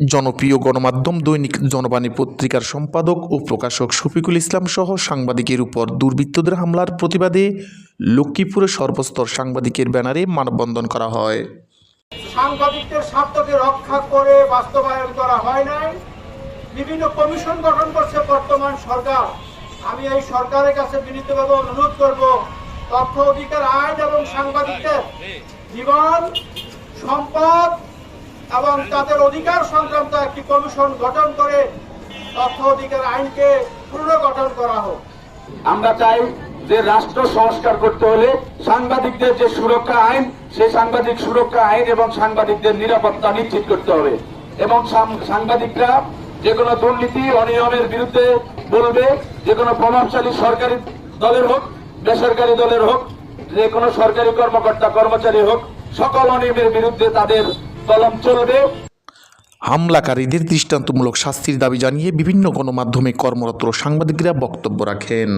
জনপ্রিয় গণমাধ্যম দৈনিক জনবাণী পত্রিকার সম্পাদক ও প্রকাশক শফিকুল ইসলাম সহ সাংবাদিকের উপর দুর্বৃত্তদের হামলার প্রতিবাদে লক্ষ্মীপুরে সর্বস্তর সাংবাদিকের ব্যানারে মানববন্ধন করা হয়। সাংবাদিকদের স্বার্থকে রক্ষা করে বাস্তবায়ন করা হয় নাই। বিভিন্ন কমিশন গঠন করছে বর্তমান সরকার। আমি এই সরকারের কাছে বিনীতভাবে অনুরোধ করব, তথ্য অধিকার আইন এবং সাংবাদিকদের জীবন, সম্পদ এবং তাদের অধিকার সংক্রান্ত একটি কমিশন গঠন করে তথ্য অধিকার আইনকে পুনর্গঠন করা হোক। আমরা চাই যে রাষ্ট্র সংস্কার করতে হলে সাংবাদিকদের যে সুরক্ষা আইন, সেই সাংবাদিক সুরক্ষা আইন এবং সাংবাদিকদের নিরাপত্তা নিশ্চিত করতে হবে। এবং সাংবাদিকরা যে কোনো দুর্নীতি, অনিয়মের বিরুদ্ধে বলবে, যে কোনো প্রভাবশালী সরকারি দলের হোক, বেসরকারি দলের হোক, যে কোনো সরকারি কর্মকর্তা, কর্মচারী হোক, সকল অনিয়মের বিরুদ্ধে তাদের হামলাকারীদের দৃষ্টান্তমূলক শাস্তির দাবি জানিয়ে বিভিন্ন গণমাধ্যমে কর্মরত সাংবাদিকরা বক্তব্য রাখেন।